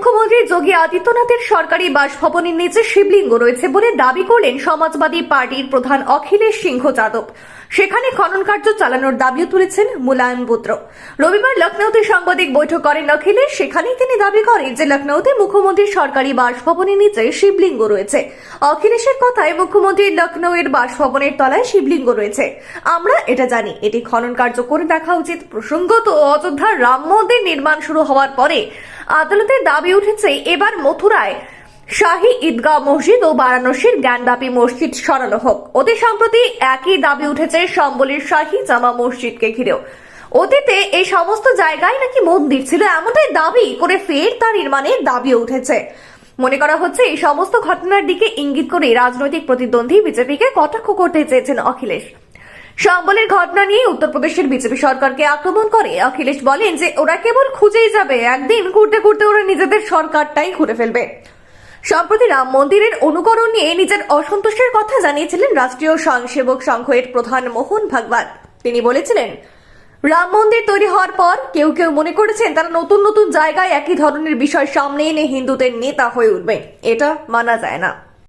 মুখ্যমন্ত্রী যোগী আদিত্যনাথের সরকারি বাসভবনের নিচে শিবলিঙ্গ রয়েছে বলে দাবি করলেন সমাজবাদী পার্টির প্রধান অখিলেশ সিংহ যাদব। সেখানে খনন কার্য চালানোর দাবিও তুলেছেন মুলায়ম পুত্র রবিবার লখনৌতে সাংবাদিক বৈঠক করেন অখিলেশ। সেখানেই তিনি দাবি করেন যে লখনৌতে মুখ্যমন্ত্রীর সরকারি বাসভবনের নিচে শিবলিঙ্গ রয়েছে। অখিলেশের কথায় মুখ্যমন্ত্রীর লখনৌয়ের বাসভবনের তলায় শিবলিঙ্গ রয়েছে। আমরা এটা জানি। এটি খনন কার্য করে দেখা উচিত। প্রসঙ্গত অযোধ্যার রাম মন্দির নির্মাণ শুরু হওয়ার পরে আদালতের দাবি উঠেছে, এবার মথুরায় শাহী ঈদগাহ মসজিদ ও বারাণসীর জ্ঞানব্যাপী মসজিদ সরানো হোক। অতি সম্প্রতি একই দাবি উঠেছে সম্বলের শাহী জামা মসজিদকে ঘিরেও। অতীতে এই সমস্ত জায়গায় নাকি মন্দির ছিল, এমনটাই দাবি করে ফের তার নির্মাণের দাবিও উঠেছে। মনে করা হচ্ছে, এই সমস্ত ঘটনার দিকে ইঙ্গিত করে রাজনৈতিক প্রতিদ্বন্দ্বী বিজেপিকে কটাক্ষ করতে চেয়েছেন অখিলেশ। সম্বলের ঘটনা নিয়ে উত্তরপ্রদেশের বিজেপি সরকারকে আক্রমণ করে। অখিলেশ বলেন যে ওরা কেবল খুঁজেই যাবে, একদিন ঘুরতে ঘুরতে ওরা নিজেদের সরকারটাই ঘুরে ফেলবে। সম্প্রতি রাম মন্দিরের অনুকরণ নিয়ে নিজের অসন্তোষের কথা জানিয়েছিলেন রাষ্ট্রীয় স্বয়ংসেবক সংঘের প্রধান মোহন ভাগবত। তিনি বলেছিলেন, রাম মন্দির তৈরি হওয়ার পর কেউ কেউ মনে করেছেন তারা নতুন নতুন জায়গায় একই ধরনের বিষয় সামনে এনে হিন্দুদের নেতা হয়ে উঠবে। এটা মানা যায় না।